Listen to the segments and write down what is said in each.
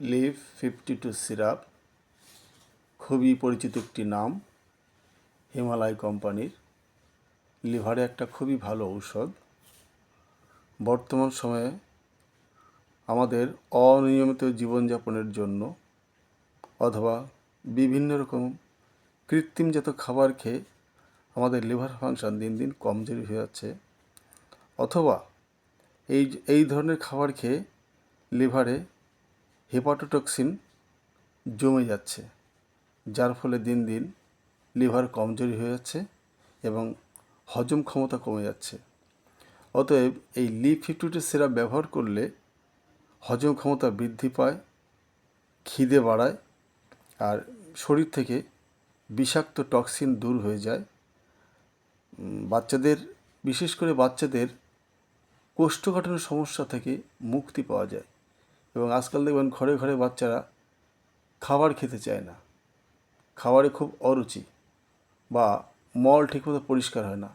Leave fifty two syrup, খুবই পরিচিত একটি নাম, হিমালয় কোম্পানির। লিভারে একটা খুবই ভালো ঔষধ। বর্তমান সময়ে আমাদের অনিয়মিত জীবনযাপনের জন্য অথবা বিভিন্ন রকম কৃত্রিমজাত খাবার খেয়ে আমাদের লিভার ফাংশন দিন দিন কমজোরি হয়ে যাচ্ছে। অথবা এই এই ধরনের খাবার খেয়ে লিভারে হেপাটোটক্সিন জমে যাচ্ছে, যার ফলে দিন দিন লিভার কমজোরি হয়ে যাচ্ছে এবং হজম ক্ষমতা কমে যাচ্ছে। অতএব এই লিভ ফিফটি সিরাপ ব্যবহার করলে হজম ক্ষমতা বৃদ্ধি পায়, খিদে বাড়ায় আর শরীর থেকে বিষাক্ত টক্সিন দূর হয়ে যায়। বাচ্চাদের, বিশেষ করে বাচ্চাদের কোষ্ঠকাঠিন্য সমস্যা থেকে মুক্তি পাওয়া যায়। এবং আজকাল দেখবেন ঘরে ঘরে বাচ্চারা খাবার খেতে চায় না। খাবারে খুব অরুচি বা মল ঠিকমতো পরিষ্কার হয় না।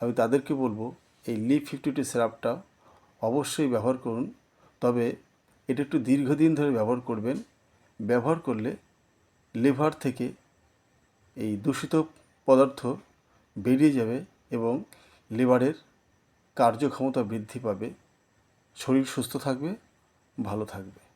আমি তাদেরকে বলব, এই লিভ ফিফটি টু সিরাপটা অবশ্যই ব্যবহার করুন। তবে এটা একটু দীর্ঘদিন ধরে ব্যবহার করবেন। ব্যবহার করলে লিভার থেকে এই দূষিত পদার্থ বেরিয়ে যাবে এবং লিভারের কার্যক্ষমতা বৃদ্ধি পাবে, শরীর সুস্থ থাকবে ভালো থাকবে।